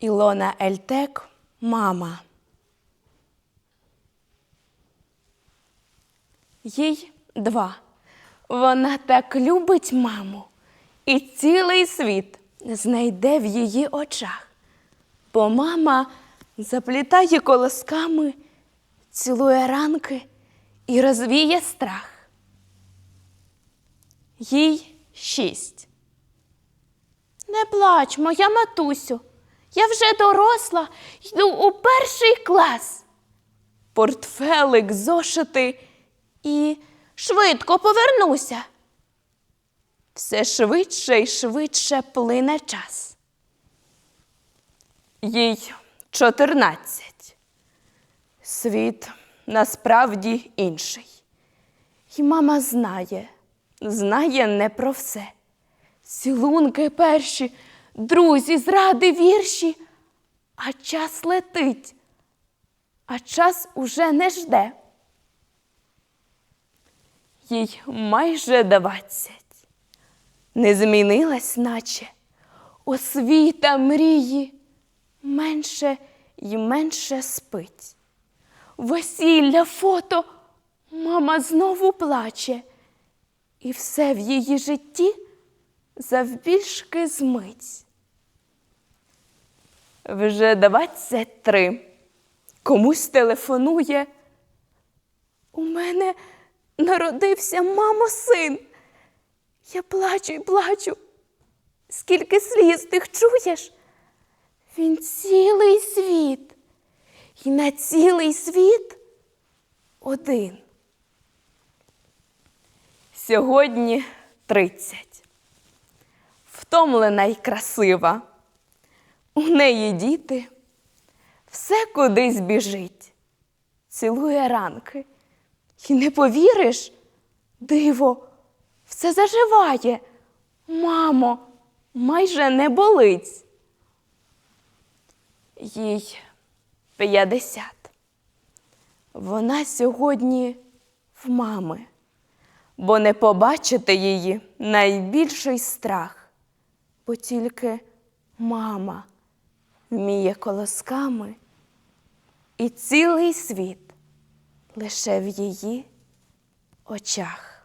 Ілона Ельтек, мама. Їй два. Вона так любить маму, і цілий світ знайде в її очах. Бо мама заплітає колосками, цілує ранки і розвіє страх. Їй шість. Не плач, моя матусю. Я вже доросла, йду у перший клас. Портфелик, зошити і швидко повернуся. Все швидше і швидше плине час. Їй чотирнадцять. Світ насправді інший. І мама знає, знає не про все. Цілунки перші, друзі, зради вірші, а час летить, а час уже не жде. Їй майже двадцять. Не змінилась, наче освіта мрії менше й менше спить. Весілля, фото, мама знову плаче, і все в її житті завбільшки змить. Вже двадцять три. Комусь телефонує. У мене народився мамо син. Я плачу і плачу. Скільки сліз тих чуєш? Він цілий світ. І на цілий світ один. Сьогодні тридцять. Втомлена й красива. У неї діти, все кудись біжить, цілує ранки. І не повіриш, диво, все заживає. Мамо, майже не болить. Їй п'ятдесят. Вона сьогодні в мами, бо не побачити її найбільший страх, бо тільки мама вміє колосками, і цілий світ лише в її очах.